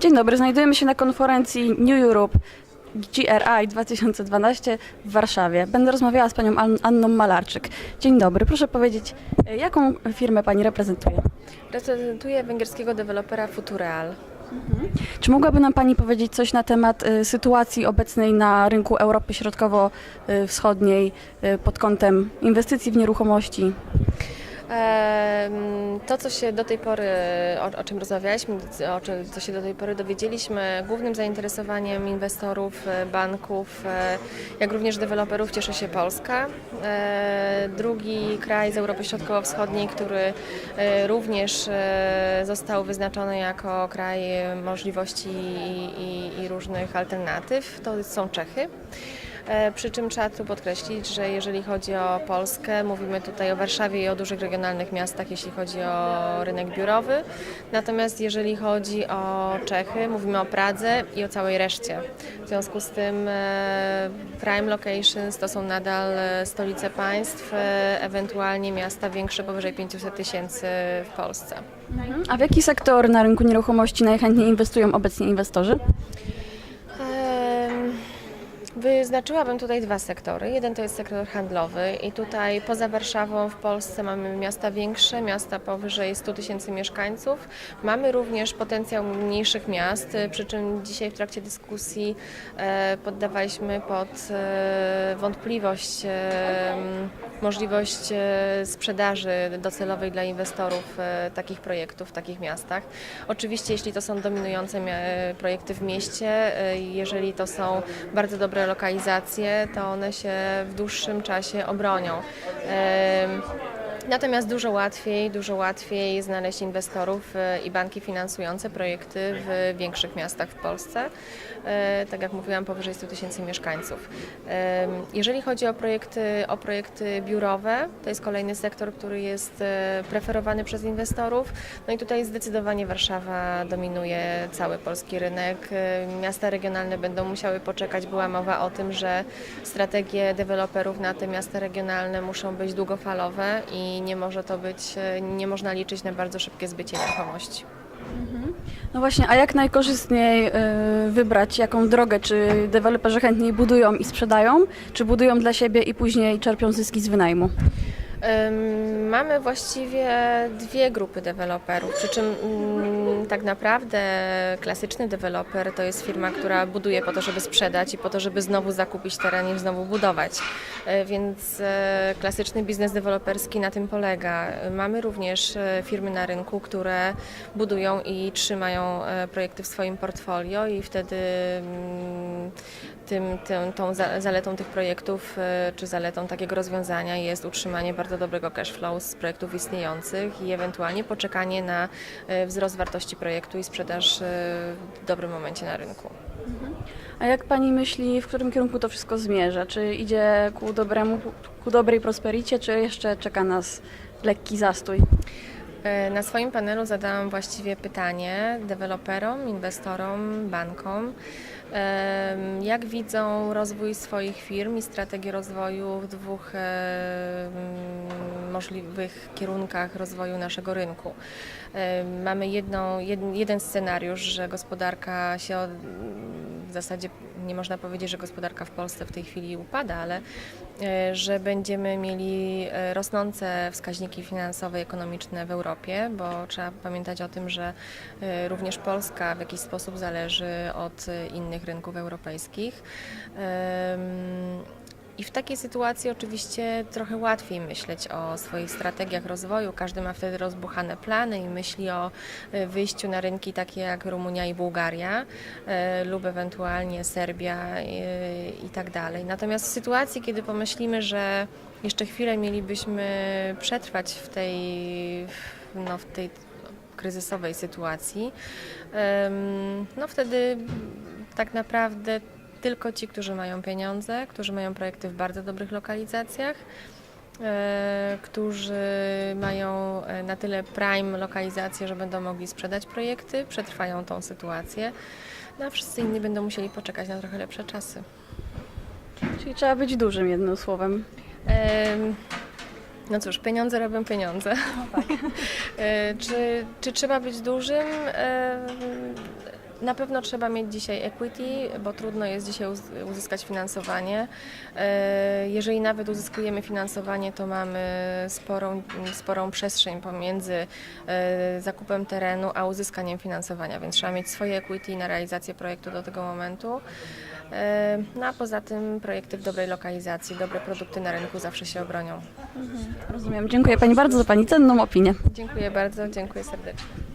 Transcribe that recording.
Dzień dobry, znajdujemy się na konferencji New Europe GRI 2012 w Warszawie. Będę rozmawiała z panią An- Anną Malarczyk. Dzień dobry, proszę powiedzieć, e, jaką firmę pani reprezentuje? Reprezentuję węgierskiego dewelopera Futureal. Czy mogłaby nam pani powiedzieć coś na temat e, sytuacji obecnej na rynku Europy Środkowo-Wschodniej e, pod kątem inwestycji w nieruchomości? To, co się do tej pory, o, o czym rozmawialiśmy, o czym, co się do tej pory dowiedzieliśmy, głównym zainteresowaniem inwestorów, e, banków, e, jak również deweloperów cieszy się Polska. E, Drugi kraj z Europy Środkowo-Wschodniej, który również został wyznaczony jako kraj możliwości i, i, i różnych alternatyw, to są Czechy. E, Przy czym trzeba tu podkreślić, że jeżeli chodzi o Polskę, mówimy tutaj o Warszawie i o dużych regionalnych miastach, jeśli chodzi o rynek biurowy. Natomiast jeżeli chodzi o Czechy, mówimy o Pradze i o całej reszcie. W związku z tym e, prime locations to są nadal e, stolice państw, ewentualnie miasta większe powyżej 500 tysięcy w Polsce. A w jaki sektor na rynku nieruchomości najchętniej inwestują obecnie inwestorzy? Wyznaczyłabym tutaj dwa sektory. Jeden to jest sektor handlowy i tutaj poza Warszawą w Polsce mamy miasta większe, miasta powyżej 100 tysięcy mieszkańców. Mamy również potencjał mniejszych miast, przy czym dzisiaj w trakcie dyskusji e, poddawaliśmy pod e, wątpliwość e, możliwość sprzedaży docelowej dla inwestorów takich projektów w takich miastach. Oczywiście, jeśli to są dominujące projekty w mieście, jeżeli to są bardzo dobre lokalizacje, to one się w dłuższym czasie obronią. Natomiast dużo łatwiej, dużo łatwiej znaleźć inwestorów e, i banki finansujące projekty w większych miastach w Polsce, e, tak jak mówiłam, powyżej 100 tysięcy mieszkańców. Em, Jeżeli chodzi o projekty, o projekty biurowe, to jest kolejny sektor, który jest e, preferowany przez inwestorów. No i tutaj zdecydowanie Warszawa dominuje cały polski rynek. E, Miasta regionalne będą musiały poczekać. Była mowa o tym, że strategie deweloperów na te miasta regionalne muszą być długofalowe i nie może to być, e, nie można liczyć na bardzo szybkie zbycie nieruchomości. No właśnie, a jak najkorzystniej y, wybrać jaką drogę? Czy deweloperzy chętniej budują i sprzedają, czy budują dla siebie i później czerpią zyski z wynajmu? Mamy właściwie dwie grupy deweloperów, przy czym mm, tak naprawdę klasyczny deweloper to jest firma, która buduje po to, żeby sprzedać i po to, żeby znowu zakupić teren i znowu budować. E, Więc e, klasyczny biznes deweloperski na tym polega. Mamy również e, firmy na rynku, które budują i trzymają projekty w swoim portfolio i wtedy mm, tym, tym, tą za- zaletą tych projektów, czy zaletą takiego rozwiązania jest utrzymanie bardzo dobrego cash flow z projektów istniejących i ewentualnie poczekanie na wzrost wartości projektu i sprzedaż e, w dobrym momencie na rynku. A jak pani myśli, w którym kierunku to wszystko zmierza? Czy idzie ku dobremu, ku dobrej prospericie, czy jeszcze czeka nas lekki zastój? E, Na swoim panelu zadałam właściwie pytanie deweloperom, inwestorom, bankom, jak widzą rozwój swoich firm i strategię rozwoju w dwóch możliwych kierunkach rozwoju naszego rynku. Mamy jedną, jed- jeden scenariusz, że gospodarka się w zasadzie nie można powiedzieć, że gospodarka w Polsce w tej chwili upada, ale e, że będziemy mieli e, rosnące wskaźniki finansowe i ekonomiczne w Europie, bo trzeba pamiętać o tym, że e, również Polska w jakiś sposób zależy od innych rynków europejskich. I w takiej sytuacji oczywiście trochę łatwiej myśleć o swoich strategiach rozwoju. Każdy ma wtedy rozbuchane plany i myśli o e, wyjściu na rynki takie jak Rumunia i Bułgaria e, lub ewentualnie Serbia e, i tak dalej. Natomiast w sytuacji, kiedy pomyślimy, że jeszcze chwilę mielibyśmy przetrwać w tej, no, w tej kryzysowej sytuacji, no wtedy tak naprawdę tylko ci, którzy mają pieniądze, którzy mają projekty w bardzo dobrych lokalizacjach, e, którzy mają e, na tyle prime lokalizację, że będą mogli sprzedać projekty, przetrwają tą sytuację, no a wszyscy inni będą musieli poczekać na trochę lepsze czasy. Czyli trzeba być dużym jednym słowem. Em, No cóż, pieniądze robią pieniądze. E, czy, czy trzeba być dużym? Na pewno trzeba mieć dzisiaj equity, bo trudno jest dzisiaj uz- uzyskać finansowanie. E, Jeżeli nawet uzyskujemy finansowanie, to mamy sporą, sporą przestrzeń pomiędzy e, zakupem terenu a uzyskaniem finansowania, więc trzeba mieć swoje equity na realizację projektu do tego momentu. E, No a poza tym projekty w dobrej lokalizacji, dobre produkty na rynku zawsze się obronią. Rozumiem. Dziękuję Pani bardzo za Pani cenną opinię. Dziękuję bardzo, dziękuję serdecznie.